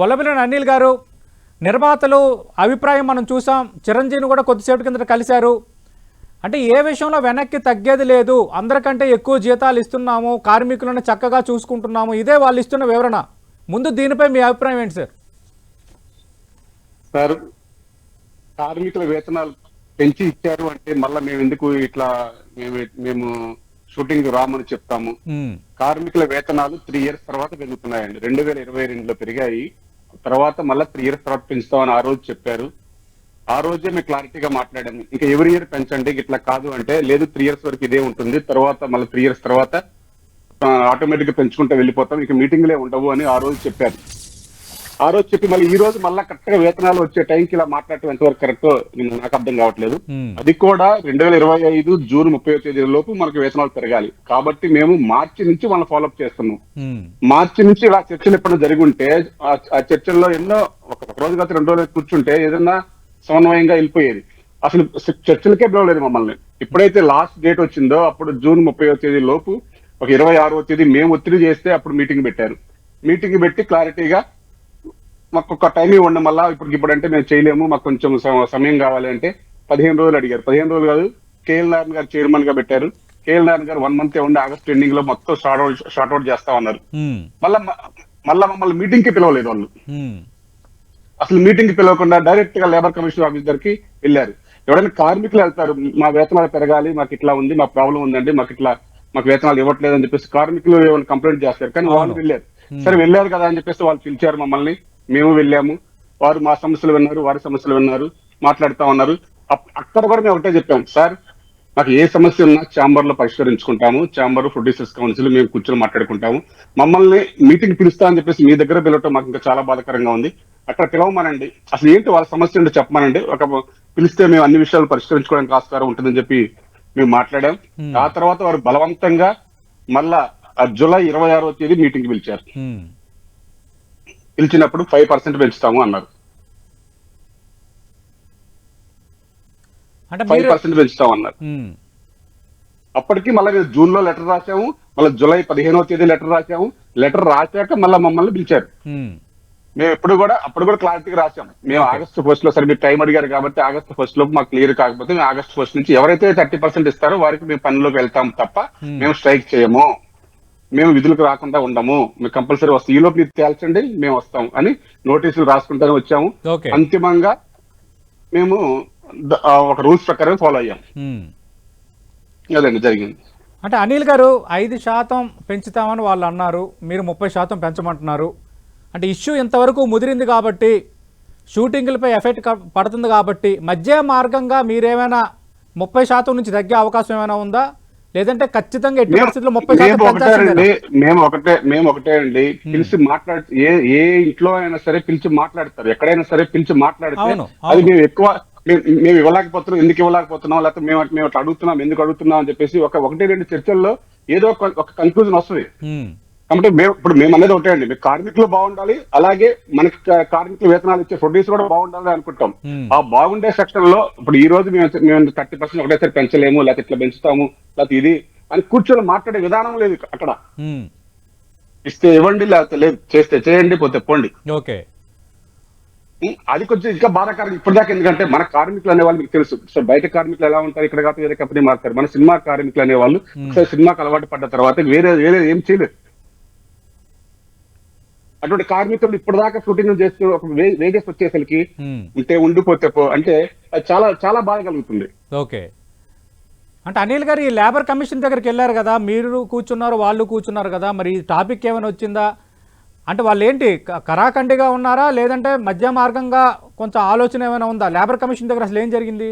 వల్లభనేని అనిల్ గారు నిర్మాతలు అభిప్రాయం మనం చూసాం. చిరంజీవిని కూడా కొద్దిసేపటి కిందట కలిశారు. అంటే ఏ విషయంలో వెనక్కి తగ్గేది లేదు. అందరికంటే ఎక్కువ జీతాలు ఇస్తున్నాము. కార్మికులను చక్కగా చూసుకుంటున్నాము. ఇదే వాళ్ళు ఇస్తున్న వివరణ. ముందు దీనిపై మీ అభిప్రాయం ఏంటి సార్? సార్ కార్మికుల వేతనాలు పెంచి ఇచ్చారు అంటే మళ్ళా మేము ఎందుకు ఇట్లా మేము మేము షూటింగ్ రామని చెప్తాము. కార్మికుల వేతనాలు త్రీ ఇయర్స్ తర్వాత పెరుగుతున్నాయండి. రెండు వేల ఇరవై రెండులో పెరిగాయి. తర్వాత మళ్ళీ త్రీ ఇయర్స్ తర్వాత పెంచుతామని ఆ రోజు చెప్పారు. ఆ రోజే మేము క్లారిటీగా మాట్లాడాము. ఇంకా ఎవరి ఇయర్ పెంచండి ఇట్లా కాదు అంటే లేదు త్రీ ఇయర్స్ వరకు ఇదే ఉంటుంది. తర్వాత మళ్ళీ త్రీ ఇయర్స్ తర్వాత ఆటోమేటిక్గా పెంచుకుంటూ వెళ్ళిపోతాం. ఇక మీటింగ్లే ఉండవు అని ఆ రోజు చెప్పారు. ఆ రోజు చెప్పి మళ్ళీ ఈ రోజు మళ్ళీ కరెక్ట్గా వేతనాలు వచ్చే టైంకి ఇలా మాట్లాడటం ఎంతవరకు కరెక్ట్ నాకు అర్థం కావట్లేదు. అది కూడా రెండు వేల ఇరవై ఐదు జూన్ ముప్పై తేదీ లోపు మనకు వేతనాలు పెరగాలి. కాబట్టి మేము మార్చి నుంచి మనం ఫాలోఅప్ చేస్తున్నాం. మార్చి నుంచి ఇలా చర్చలు ఎప్పుడు జరిగి ఉంటే ఆ- చర్చల్లో ఎన్నో ఒక రోజు కాదు రెండు రోజులు కూర్చుంటే ఏదన్నా సమన్వయంగా వెళ్ళిపోయేది. అసలు చర్చలకే పిలవలేదు మమ్మల్ని. ఎప్పుడైతే లాస్ట్ డేట్ వచ్చిందో అప్పుడు జూన్ ముప్పై తేదీ లోపు ఒక ఇరవై ఆరో తేదీ మేము ఒత్తిడి చేస్తే అప్పుడు మీటింగ్ పెట్టారు. మీటింగ్ పెట్టి క్లారిటీగా మాకు ఒక టైం ఇవ్వండి మళ్ళా. ఇప్పుడు ఇప్పుడంటే మేము చేయలేము. మాకు కొంచెం సమయం కావాలి అంటే పదిహేను రోజులు అడిగారు. పదిహేను రోజులు కాదు కేఎల్ నారాయణ గారు చైర్మన్గా పెట్టారు. కేఎల్ నారాయణ గారు వన్ మంత్ ఉండి ఆగస్ట్ ఎండింగ్లో మొత్తం షార్ట్ అవుట్ షార్ట్ అవుట్ చేస్తా ఉన్నారు. మళ్ళా మళ్ళా మమ్మల్ని మీటింగ్కి పిలవలేదు వాళ్ళు. అసలు మీటింగ్కి పిలవకుండా డైరెక్ట్గా లేబర్ కమిషన్ ఆఫీస్ దగ్గరికి వెళ్ళారు. ఎవరైనా కార్మికులు వెళ్తారు. మా వేతనాలు పెరగాలి మాకు ఇట్లా ఉంది మా ప్రాబ్లం ఉందండి మాకు ఇట్లా మాకు వేతనాలు ఇవ్వట్లేదు అని చెప్పేసి కార్మికులు ఏమైనా కంప్లైంట్ చేస్తారు. కానీ వాళ్ళు. వెళ్ళారు. సరే వెళ్ళారు కదా అని చెప్పేసి వాళ్ళు పిలిచారు మమ్మల్ని. మేము వెళ్ళాము. వారు మా సమస్యలు విన్నారు వారి సమస్యలు విన్నారు మాట్లాడుతా ఉన్నారు. అక్కడ కూడా మేము ఒకటే చెప్పాం సార్ మాకు ఏ సమస్య ఉన్నా ఛాంబర్లో పరిష్కరించుకుంటాము. ఛాంబర్ ప్రొడ్యూసర్స్ కౌన్సిల్ మేము కూర్చొని మాట్లాడుకుంటాము. మమ్మల్ని మీటింగ్ పిలుస్తా అని చెప్పేసి మీ దగ్గర పిలవటం మాకు ఇంకా చాలా బాధాకరంగా ఉంది. అక్కడ పిలవమనండి. అసలు ఏంటి వాళ్ళ సమస్య ఏంటో చెప్పమనండి. ఒక పిలిస్తే మేము అన్ని విషయాలు పరిష్కరించుకోవడానికి ఆస్కారం ఉంటుందని చెప్పి మేము మాట్లాడాం. ఆ తర్వాత వారు బలవంతంగా మళ్ళా జూలై ఇరవై ఆరో తేదీ మీటింగ్ పిలిచారు. పిలిచినప్పుడు ఫైవ్ పర్సెంట్ పెంచుతాము అన్నారు. ఫైవ్ పర్సెంట్ పెంచుతాం అన్నారు. అప్పటికి మళ్ళీ మేము జూన్లో లెటర్ రాసాము మళ్ళీ జూలై పదిహేనో తేదీ లెటర్ రాసాము లెటర్ రాశాక మళ్ళీ మమ్మల్ని పిలిచారు. మేము. ఎప్పుడు కూడా అప్పుడు కూడా క్లారిటీగా రాసాం మేము ఆగస్ట్ ఫస్ట్లో సరే మీరు టైం అడిగారు కాబట్టి ఆగస్ట్ ఫస్ట్ లోపు మాకు క్లియర్ కాకపోతే మేము ఆగస్ట్ ఫస్ట్ నుంచి ఎవరైతే థర్టీ పర్సెంట్ ఇస్తారో వారికి మేము పనిలోకి వెళ్తాం తప్ప. మేము స్ట్రైక్ చేయము. మేము విధులకు రాకుండా ఉండము. మేము కంపల్సరీ వస్తాం. ఈ లోపు మీరు తేల్చండి మేము వస్తాం అని నోటీసులు రాసుకుంటానే వచ్చాము. అంతిమంగా మేము ఒక రూల్స్ ప్రకారం ఫాలో అయ్యాం. అదండి జరిగింది. అంటే అనిల్ గారు ఐదు శాతం పెంచుతామని వాళ్ళు అన్నారు. మీరు ముప్పై శాతం పెంచమంటున్నారు. అంటే ఇష్యూ ఇంతవరకు ముదిరింది కాబట్టి షూటింగ్లపై ఎఫెక్ట్ పడుతుంది కాబట్టి మధ్య మార్గంగా మీరేమైనా ముప్పై శాతం నుంచి తగ్గే అవకాశం ఏమైనా ఉందా? లేదంటే ఖచ్చితంగా ఎట్టి పరిస్థితుల్లో ముప్పై మేము ఒకటే మేము ఒకటే అండి. పిలిచి మాట్లాడు ఏ ఏ ఇంట్లో అయినా సరే పిలిచి మాట్లాడతారు. ఎక్కడైనా సరే పిలిచి మాట్లాడితే అది. మేము ఎక్కువ మేము- ఇవ్వలేకపోతున్నాం ఎందుకు ఇవ్వలేకపోతున్నాం లేకపోతే మేము మేము అట్లా అడుగుతున్నాం ఎందుకు అడుగుతున్నాం అని చెప్పేసి ఒక ఒకటి రెండు చర్చల్లో ఏదో ఒక ఒక కన్క్లూజన్ వస్తుంది. ఉమ్, కాబట్టి మేము ఇప్పుడు మేము అనేది ఒకటే అండి. మీ కార్మికులు బాగుండాలి అలాగే మనకి కార్మికులు వేతనాలు ఇచ్చే ప్రొడ్యూసర్ కూడా బాగుండాలి అనుకుంటాం. ఆ బాగుండే సెక్షన్లో ఇప్పుడు ఈ రోజు మేము మేము థర్టీ పర్సెంట్ ఒకటేసారి పెంచలేము లేకపోతే ఇట్లా పెంచుతాము లేకపోతే ఇది అని కూర్చొని మాట్లాడే విధానం లేదు అక్కడ. ఇస్తే ఇవ్వండి లేకపోతే లేదు చేస్తే చేయండి పోతే పోండి. ఓకే. అది కొంచెం ఇంకా బాధాకరం ఇప్పటిదాకా ఎందుకంటే మన కార్మికులు అనే వాళ్ళు మీకు తెలుసు. సో బయట కార్మికులు ఎలా ఉంటారు ఇక్కడ కాకపోతే వేరే కంపెనీ మారుతారు. మన సినిమా కార్మికులు అనే వాళ్ళు సినిమాకి అలవాటు పడ్డ తర్వాత వేరే వేరే ఏం చేయలేదు అటువంటి కార్మికులు ఇప్పటిదాకా షూటింగ్ చేస్తూ ఒక వే- వేగేసి వచ్చేసరికి ఉంటే ఉండిపోతే పో అంటే అది చాలా చాలా బాధ కలుగుతుంది. ఓకే. అంటే అనిల్ గారు ఈ లేబర్ కమిషన్ దగ్గరికి వెళ్ళారు కదా మీరు కూర్చున్నారు వాళ్ళు కూర్చున్నారు కదా మరి ఈ టాపిక్ ఏమైనా వచ్చిందా? అంటే వాళ్ళు ఏంటి కరాఖండిగా ఉన్నారా లేదంటే మధ్య మార్గంగా కొంచెం ఆలోచన ఏమైనా ఉందా? లేబర్ కమిషన్ దగ్గర అసలు ఏం జరిగింది?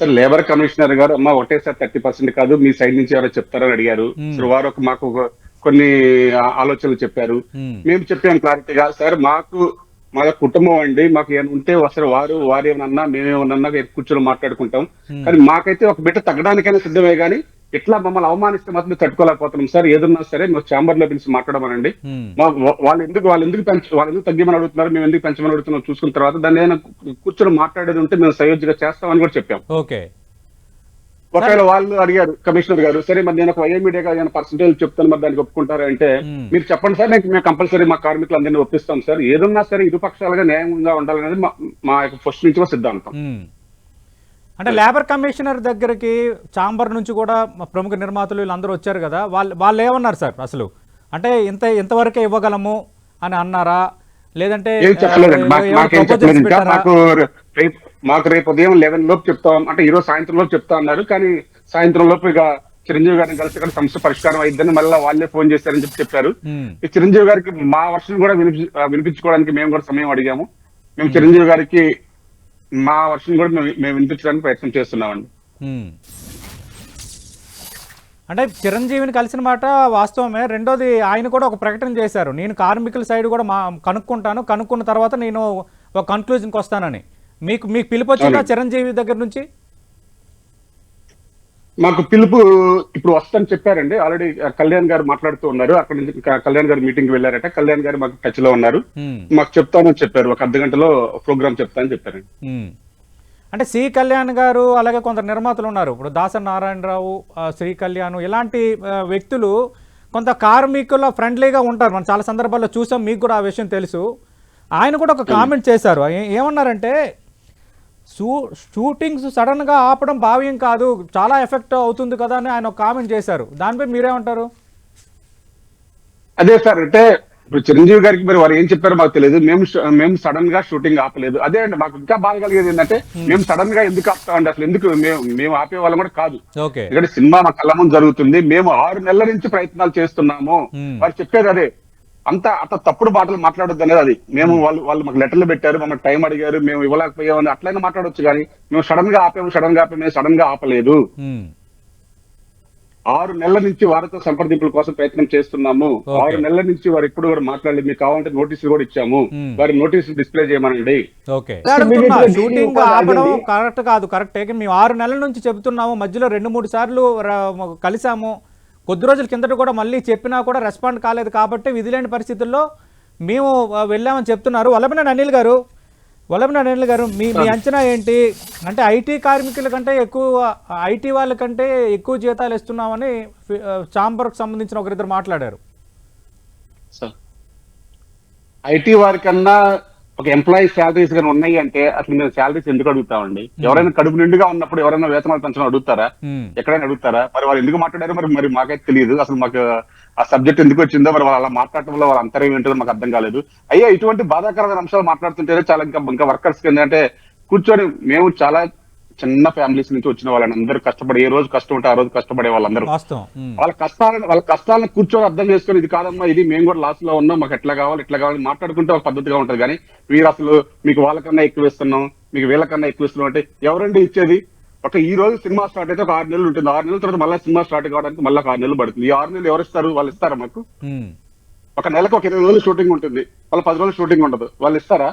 సార్ లేబర్ కమిషనర్ గారు అమ్మ ఒకటేసారి థర్టీ పర్సెంట్ కాదు మీ సైడ్ నుంచి ఎవరో చెప్తారని అడిగారు. వారు ఒక మాకు కొన్ని ఆలోచనలు చెప్పారు. మేము చెప్పాం క్లారిటీగా సార్ మాకు మా కుటుంబం అండి మాకు ఏమైనా ఉంటే అసలు వారు వారు ఏమన్నా మేమేమన్నా కూర్చొని మాట్లాడుకుంటాం. కానీ మాకైతే ఒక బిడ్డ తగ్గడానికైనా సిద్ధమే కానీ ఇట్లా మమ్మల్ని అవమానిస్తే మాత్రం తట్టుకోలేకపోతున్నాం. సార్ ఏదన్నా సరే మేము ఛాంబర్లో పిలిచి మాట్లాడమనండి. మా వాళ్ళు ఎందుకు వాళ్ళు ఎందుకు పెంచ వాళ్ళు ఎందుకు తగ్గిమని అడుగుతున్నారు మేము ఎందుకు పెంచమని అడుగుతున్నాం చూసుకున్న తర్వాత దాన్ని ఏదైనా కూర్చొని మాట్లాడేది ఉంటే మేము సయోధ్యగా చేస్తామని కూడా చెప్పాం. ఓకే. ఒకవేళ వాళ్ళు అడిగారు కమిషనర్ గారు సరే మరి నేను ఒక మీడియా నేను పర్సంటేజ్ చెప్తాను మరి దానికి ఒప్పుకుంటారా? అంటే. మీరు చెప్పండి సార్ నేను మేము కంపల్సరీ మా కార్మికులు అందరినీ ఒప్పిస్తాం సార్. ఏదన్నా సరే ఇరు పక్షాలుగా న్యాయంగా ఉండాలనేది మా- మా యొక్క ఫస్ట్ నుంచి సిద్ధాంతం. అంటే లేబర్ కమిషనర్ దగ్గరికి చాంబర్ నుంచి కూడా మా ప్రముఖ నిర్మాతలు వీళ్ళందరూ వచ్చారు కదా వాళ్ళు వాళ్ళు ఏమన్నారు సార్ అసలు? అంటే ఇంత ఇంతవరకే ఇవ్వగలము అని అన్నారా? లేదంటే మాకు రేపు ఉదయం లెవెన్ లోపు చెప్తాం. అంటే ఈ రోజు సాయంత్రం లోపు చెప్తా అన్నారు. కానీ సాయంత్రం లోపు ఇక చిరంజీవి గారిని కలిసి ఇక్కడ సమస్య పరిష్కారం అయిద్దని మళ్ళీ వాళ్ళే ఫోన్ చేశారని చెప్పి చెప్పారు. ఈ చిరంజీవి గారికి మా వర్షన్ కూడా వినిపి వినిపించుకోవడానికి మేము కూడా సమయం అడిగాము. మేము చిరంజీవి గారికి మా వర్షన్ కూడా మేము వినిపించడానికి ప్రయత్నం చేస్తున్నామండి. అంటే చిరంజీవిని కలిసిన మాట వాస్తవమే. రెండోది ఆయన కూడా ఒక ప్రకటన చేశారు. నేను కార్మికుల సైడ్ కూడా మా కనుక్కుంటాను. కనుక్కున్న తర్వాత నేను ఒక కన్క్లూజన్కి వస్తానని. మీకు మీకు పిలుపు వచ్చిందా. చిరంజీవి దగ్గర నుంచి? మాకు పిలుపు ఇప్పుడు వస్తుందని చెప్పారండి. ఆల్రెడీ కళ్యాణ్ గారు మాట్లాడుతూ ఉన్నారు. అక్కడ నుంచి కళ్యాణ్ గారు మీటింగ్కి వెళ్ళారట. కళ్యాణ్ గారు మాకు టచ్లో ఉన్నారు. మాకు చెప్తానని చెప్పారు. ఒక అర్ధ గంటలో ప్రోగ్రామ్ చెప్తానని చెప్పారండి. అంటే సి కళ్యాణ్ గారు అలాగే కొంత నిర్మాతలు ఉన్నారు. ఇప్పుడు దాసరి నారాయణరావు శ్రీ కళ్యాణ్ ఇలాంటి వ్యక్తులు కొంత కార్మికుల ఫ్రెండ్లీగా ఉంటారు. మనం చాలా సందర్భాల్లో చూసాం. మీకు కూడా ఆ విషయం తెలుసు. ఆయన కూడా ఒక కామెంట్ చేశారు. ఏమన్నారంటే షూ షూటింగ్స్ సడన్గా ఆపడం భావ్యం కాదు. చాలా ఎఫెక్ట్ అవుతుంది కదా అని ఆయన ఒక కామెంట్ చేశారు. దానిపై మీరేమంటారు? అదే సార్ అంటే ఇప్పుడు చిరంజీవి గారికి మరి వారు ఏం చెప్పారో మాకు తెలియదు. మేము మేము సడన్గా షూటింగ్ ఆపలేదు. అదే అండి మాకు ఇంకా బాధ కలిగేది ఏంటంటే మేము సడన్గా ఎందుకు ఆపుతామండి? అసలు ఎందుకు మేము మేము ఆపే వాళ్ళం కూడా కాదు. ఎందుకంటే సినిమా మా కళ్ళ ముందు జరుగుతుంది. మేము ఆరు నెలల నుంచి ప్రయత్నాలు చేస్తున్నాము. వారు చెప్పేది అదే. అంత అంత తప్పుడు మాటలు మాట్లాడొద్దు అనేది అది. మేము వాళ్ళు వాళ్ళు మాకు లెటర్లు పెట్టారు మమ్మల్ని టైం అడిగారు మేము ఇవ్వలేకపోయామని అట్లయినా మాట్లాడొచ్చు కానీ మేము సడన్గా ఆపాము సడన్గా ఆపాము సడన్గా ఆపలేదు. ఆరు నెలల నుంచి వారితో సంప్రదింపుల కోసం ప్రయత్నం చేస్తున్నాము. ఆరు నెలల నుంచి వారు ఎప్పుడు కూడా మాట్లాడలేదు. మీకు కావాలంటే నోటీసులు కూడా ఇచ్చాము. వారి నోటీసులు డిస్ప్లే చేయమనండి. షూటింగ్ ఆపడం. కరెక్ట్ కాదు కరెక్టే. మేము ఆరు నెలల నుంచి చెబుతున్నాము. మధ్యలో రెండు మూడు సార్లు కలిసాము. కొద్ది రోజుల కిందట కూడా మళ్ళీ చెప్పినా కూడా రెస్పాండ్ కాలేదు కాబట్టి విధిలేని పరిస్థితుల్లో మేము వెళ్ళామని చెప్తున్నారు. వల్లభనేని అనిల్ గారు వల్లభనేని అనిల్ గారు మీ మీ అంచనా ఏంటి? అంటే ఐటీ కార్మికుల కంటే ఎక్కువ ఐటీ వాళ్ళ కంటే ఎక్కువ జీతాలు ఇస్తున్నామని చాంబర్కి సంబంధించిన ఒకరిద్దరు మాట్లాడారు. ఐటీ వారి కన్నా ఒక ఎంప్లాయీ శాలరీస్ కానీ ఉన్నాయి అంటే అసలు మేము శాలరీస్ ఎందుకు అడుగుతామండి? ఎవరైనా కడుపు నిండుగా ఉన్నప్పుడు ఎవరైనా వేతనాలు పెంచడం అడుగుతారా? ఎక్కడైనా అడుగుతారా? మరి వాళ్ళు ఎందుకు మాట్లాడారో? మరి మరి మాకైతే తెలియదు. అసలు మాకు ఆ సబ్జెక్ట్ ఎందుకు వచ్చిందో మరి వాళ్ళు అలా మాట్లాడటం వల్ల వాళ్ళ అంతరం ఏంటో మాకు అర్థం కాలేదు. అయ్యా ఇటువంటి బాధాకరమైన అంశాలు మాట్లాడుతుంటేనే చాలా ఇంకా ఇంకా వర్కర్స్ ఏంటంటే కూర్చొని మేము చాలా చిన్న ఫ్యామిలీస్ నుంచి వచ్చిన వాళ్ళని అందరూ కష్టపడి ఏ రోజు కష్టం ఉంటే ఆ రోజు కష్టపడే వాళ్ళందరూ. వాళ్ళ కష్టాలను వాళ్ళ కష్టాలను కూర్చొని అర్థం చేసుకొని ఇది కాదమ్మా ఇది మేము కూడా లాస్లో ఉన్నాం మాకు ఎట్లా కావాలి ఎట్లా కావాలి మాట్లాడుకుంటే ఒక పద్ధతిగా ఉంటది. కానీ మీరు అసలు మీకు వాళ్ళకన్నా ఎక్కువ ఇస్తున్నాం మీకు వీళ్ళకన్నా ఎక్కువ ఇస్తున్నాం అంటే ఎవరండి ఇచ్చేది? ఒక ఈ రోజు సినిమా స్టార్ట్ అయితే ఒక ఆరు నెలలు ఉంటుంది. ఆరు నెలల తర్వాత మళ్ళీ సినిమా స్టార్ట్ కావడానికి మళ్ళీ ఆరు నెలలు పడుతుంది. ఈ ఆరు నెలలు ఎవరు ఇస్తారు? వాళ్ళు ఇస్తారా మాకు? ఒక నెలకు ఒక ఇరవై రోజులు షూటింగ్ ఉంటుంది. వాళ్ళ పది రోజులు షూటింగ్ ఉండదు. వాళ్ళు ఇస్తారా?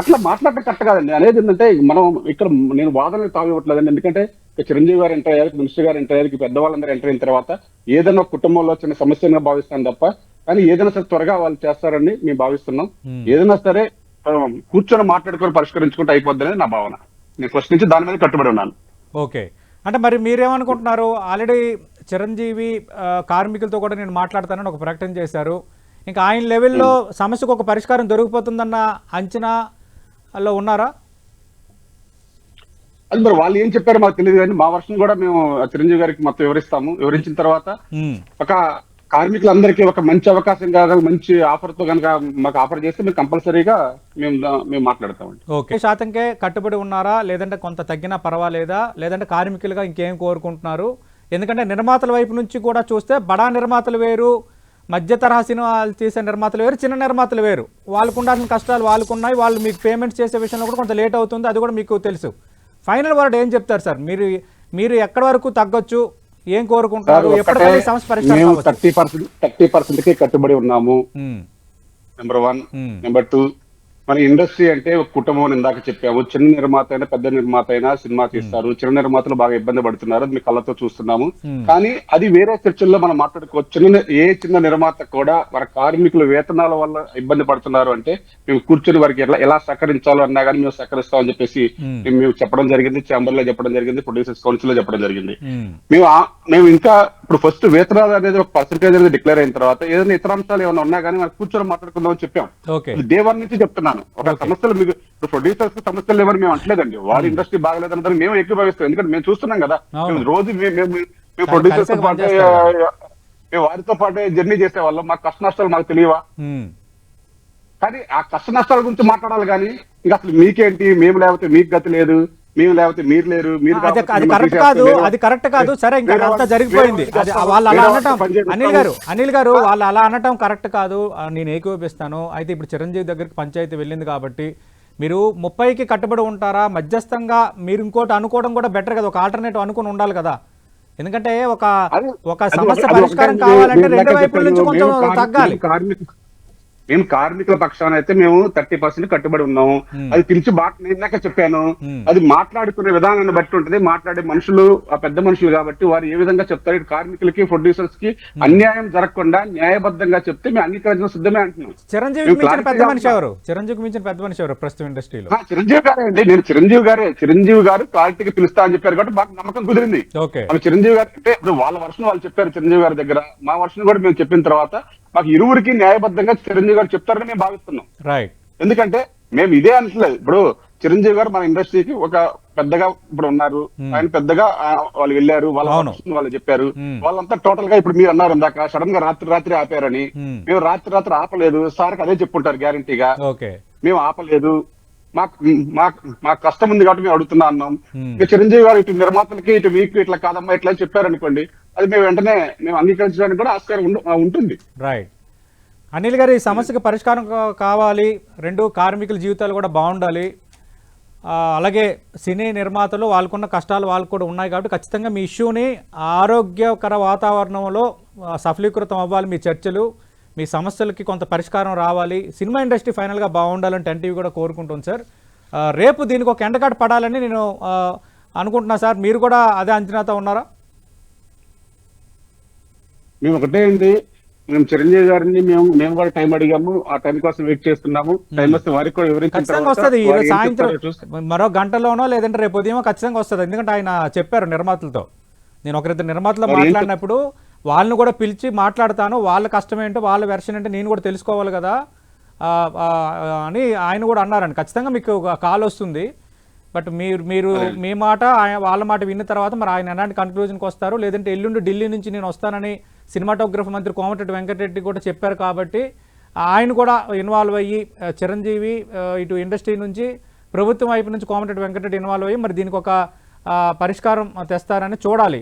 అట్లా మాట్లాడటం కరెక్ట్ కాదండి. అనేది ఏంటంటే మనం ఇక్కడ నేను వాదనలు తాగివ్వట్లేదండి ఎందుకంటే చిరంజీవి గారు ఎంటర్ అయ్యారు మినిస్టర్ గారు ఎంటర్ అయ్యారు పెద్దవాళ్ళందరూ ఎంటర్ అయిన తర్వాత ఏదైనా కుటుంబంలో చిన్న సమస్యగా భావిస్తాను తప్ప కానీ ఏదైనా సరే త్వరగా వాళ్ళు చేస్తారని మేము భావిస్తున్నాం. ఏదైనా సరే కూర్చొని మాట్లాడుకొని పరిష్కరించుకుంటే అయిపోద్ది నా భావన. నేను ఫస్ట్ నుంచి దాని మీద కట్టుబడి ఉన్నాను. ఓకే. అంటే మరి మీరేమనుకుంటున్నారు? ఆల్రెడీ చిరంజీవి కార్మికులతో కూడా నేను మాట్లాడతానని ఒక ప్రకటన చేశారు. ఇంకా ఆయన లెవెల్లో సమస్యకు ఒక పరిష్కారం దొరికిపోతుందన్న అంచనాలో ఉన్నారా? అది మరి వాళ్ళు ఏం చెప్పారో మాకు తెలియదు కానీ మా వర్షం కూడా మేము చిరంజీవి గారికి మొత్తం వివరిస్తాము. వివరించిన తర్వాత ఒక కార్మికులందరికీ ఒక మంచి అవకాశం కాగా మంచి ఆఫర్తో కనుక మాకు ఆఫర్ చేస్తే మేము కంపల్సరీగా మేము మేము మాట్లాడతామండి. ఓకే. శాతంకే కట్టుబడి ఉన్నారా? లేదంటే కొంత తగ్గినా పర్వాలేదా? లేదంటే కార్మికులుగా ఇంకేం కోరుకుంటున్నారు? ఎందుకంటే నిర్మాతల వైపు నుంచి కూడా చూస్తే బడా నిర్మాతలు వేరు మధ్య తరహా సినిమాలు చేసే నిర్మాతలు వేరు చిన్న నిర్మాతలు వేరు. వాళ్ళకు ఉండాల్సిన కష్టాలు వాళ్ళకు ఉన్నాయి వాళ్ళు మీకు పేమెంట్స్ చేసే విషయంలో కూడా కొంత లేట్ అవుతుంది అది కూడా మీకు తెలుసు. ఫైనల్ వర్డ్ ఏం చెప్తారు సార్? మీరు మీరు ఎక్కడి వరకు తగ్గొచ్చు ఏం కావచ్చు. థర్టీ పర్సెంట్ థర్టీ పర్సెంట్కి కట్టుబడి ఉన్నాము. నెంబర్ వన్ నెంబర్ టూ మన ఇండస్ట్రీ అంటే ఒక కుటుంబం అని ఇందాక చెప్పాము చిన్న నిర్మాత అయినా పెద్ద నిర్మాత అయినా సినిమా తీస్తారు. చిన్న నిర్మాతలు బాగా ఇబ్బంది పడుతున్నారు. అది మీ కళ్ళతో చూస్తున్నాము. Hmm. కానీ అది వేరే చర్చల్లో మనం మాట్లాడుకోవచ్చు. చిన్న ఏ చిన్న నిర్మాత కూడా మన కార్మికుల వేతనాల వల్ల ఇబ్బంది పడుతున్నారు అంటే మేము కూర్చొని వారికి ఎలా ఎలా సహకరించాలో అన్నా కానీ మేము సహకరిస్తామని చెప్పేసి Hmm. మేము చెప్పడం జరిగింది. ఛాంబర్లో చెప్పడం జరిగింది. ప్రొడ్యూసర్స్ కౌన్సిల్లో చెప్పడం జరిగింది. మేము మేము ఇంకా ఇప్పుడు ఫస్ట్ వేతనాలు అనేది ఒక పర్సెంటేజ్ అనేది డిక్లేర్ అయిన తర్వాత ఏదైనా ఇతర అంశాలు ఏమైనా ఉన్నా కానీ మనం కూర్చొని మాట్లాడుకుందాం అని చెప్పాం వన్ నుంచి చెప్తున్నాను ఒక Okay. సమస్యలు మీకు ఇప్పుడు ప్రొడ్యూసర్స్ సమస్యలు లేవని మేము అంటలేదండి వాళ్ళ ఇండస్ట్రీ బాగలేదని మేము ఎక్కువ ఎందుకంటే మేము చూస్తున్నాం కదా. మేము రోజు మేము ప్రొడ్యూసర్స్తో పాటే. మేము వారితో పాటే జర్నీ చేసే వాళ్ళం మాకు కష్ట నష్టాలు మాకు తెలియవా? కానీ ఆ కష్ట నష్టాల గురించి మాట్లాడాలి కానీ ఇంకా అసలు మీకేంటి? మేము లేకపోతే మీకు గతి లేదు. మేము లేకపోతే మీరు లేరు మీరు అది కరెక్ట్ కాదు అది కరెక్ట్ కాదు సరే ఇంకా అంతా జరిగిపోయింది. వాళ్ళు అలా అనటం. అనిల్ గారు అనిల్ గారు వాళ్ళు అలా అనటం కరెక్ట్ కాదు. నేను ఏకీభవిస్తాను. అయితే ఇప్పుడు చిరంజీవి దగ్గరికి పంచాయతీ వెళ్ళింది కాబట్టి మీరు ముప్పైకి కట్టుబడి ఉంటారా? మధ్యస్థంగా మీరు ఇంకోటి అనుకోవడం కూడా బెటర్ కదా. ఒక ఆల్టర్నేటివ్ అనుకుని ఉండాలి కదా. ఎందుకంటే ఒక ఒక సమస్య పరిష్కారం కావాలంటే రెండు వైపుల నుంచి కొంచెం తగ్గాలి. మేము కార్మిక మేము కార్మికుల పక్షాన అయితే మేము థర్టీ పర్సెంట్ కట్టుబడి ఉన్నాము. Hmm. అది పిలిచి మాట నేను చెప్పాను. Hmm. అది మాట్లాడుకునే విధానాన్ని బట్టి ఉంటుంది. మాట్లాడే మనుషులు ఆ పెద్ద మనుషులు కాబట్టి వారు ఏ విధంగా చెప్తారు? కార్మికులకి ప్రొడ్యూసర్స్కి అన్యాయం జరగకుండా న్యాయబద్ధంగా చెప్తే మేము అంగీకరించడం సిద్ధమే అంటున్నాం. clarity పెద్ద మనిషి. ఎవరు? చిరంజీవికి మించిన పెద్ద మనిషి ఎవరు ప్రస్తుతం ఇండస్ట్రీలో? చిరంజీవి గారే అండి. నేను చిరంజీవి గారే. చిరంజీవి గారు క్లారిటీకి పిలుస్తా అని చెప్పారు కాబట్టి మాకు నమ్మకం కుదిరింది. చిరంజీవి గారు అంటే వాళ్ళ వర్షం వాళ్ళు చెప్పారు చిరంజీవి గారి దగ్గర. మా వర్షం కూడా మేము చెప్పిన తర్వాత మాకు ఇరువురికి న్యాయబద్ధంగా చిరంజీవి గారు చెప్తారని మేము భావిస్తున్నాం. రైట్ ఎందుకంటే మేము ఇదే అంటలేదు. ఇప్పుడు చిరంజీవి గారు మన ఇండస్ట్రీకి ఒక పెద్దగా ఇప్పుడు ఉన్నారు. Hmm. ఆయన పెద్దగా వాళ్ళు వెళ్ళారు వాళ్ళ వాళ్ళు చెప్పారు. Hmm. వాళ్ళంతా టోటల్గా ఇప్పుడు మీరు అన్నారు ఇందాక సడన్గా రాత్రి రాత్రి ఆపారని. Hmm. మేము రాత్రి రాత్రి ఆపలేదు. సార్కి అదే చెప్పుంటారు గ్యారంటీగా. మేము ఆపలేదు. మాకు మాకు మాకు కష్టం ఉంది కాబట్టి మేము అడుగుతున్నా అన్నాం. ఇక చిరంజీవి గారు ఇటు నిర్మాతలకి ఇటు మీకు ఇట్లా కాదమ్మా ఇట్లా చెప్పారనుకోండి అది మేము వెంటనే మేము అంగీకరించడానికి కూడా ఆస్కారం ఉంటుంది. రైట్ అనిల్ గారు ఈ సమస్యకు పరిష్కారం కావాలి. రెండు కార్మికుల జీవితాలు కూడా బాగుండాలి. అలాగే సినీ నిర్మాతలు వాళ్ళకున్న కష్టాలు వాళ్ళకు కూడా ఉన్నాయి కాబట్టి ఖచ్చితంగా మీ ఇష్యూని ఆరోగ్యకర వాతావరణంలో సఫలీకృతం అవ్వాలి మీ చర్చలు. మీ సమస్యలకి కొంత పరిష్కారం రావాలి. సినిమా ఇండస్ట్రీ ఫైనల్గా బాగుండాలని టెన్ టీవీ కూడా కోరుకుంటుంది సార్. రేపు దీనికి ఒక ఎండకాటు పడాలని నేను అనుకుంటున్నా సార్. మీరు కూడా అదే అంచనాతో ఉన్నారా? మేము ఒకటే అండి. మేము చిరంజీవి గారిని మేము మేము కూడా టైం అడిగాము. ఆ టైం కోసం వెయిట్ చేస్తున్నాము. టైం వస్తే వారికి కూడా తర్వాత వస్తుంది. సాయంత్రం. మరో గంటలోనో లేదంటే రేపు ఉదయం ఖచ్చితంగా వస్తుంది. ఎందుకంటే ఆయన చెప్పారు నిర్మాతలతో. నేను ఒకరిద్దరు నిర్మాతలు మాట్లాడినప్పుడు వాళ్ళని కూడా పిలిచి మాట్లాడతాను. వాళ్ళ కష్టం ఏంటో వాళ్ళ వెర్షన్ ఏంటో నేను కూడా తెలుసుకోవాలి కదా. అని ఆయన కూడా అన్నారండి. ఖచ్చితంగా మీకు కాల్ వస్తుంది. బట్ మీరు మీరు మీ మాట ఆయన వాళ్ళ మాట విన్న తర్వాత మరి ఆయన ఎలాంటి కన్క్లూజన్కి వస్తారు? లేదంటే ఎల్లుండి ఢిల్లీ నుంచి నేను వస్తానని సినిమాటోగ్రఫీ మంత్రి కోమటిరెడ్డి వెంకటరెడ్డి కూడా చెప్పారు కాబట్టి ఆయన కూడా ఇన్వాల్వ్ అయ్యి చిరంజీవి ఇటు ఇండస్ట్రీ నుంచి ప్రభుత్వం వైపు నుంచి కోమటిరెడ్డి వెంకటరెడ్డి ఇన్వాల్వ్ అయ్యి మరి దీనికి ఒక పరిష్కారం తెస్తారని చూడాలి.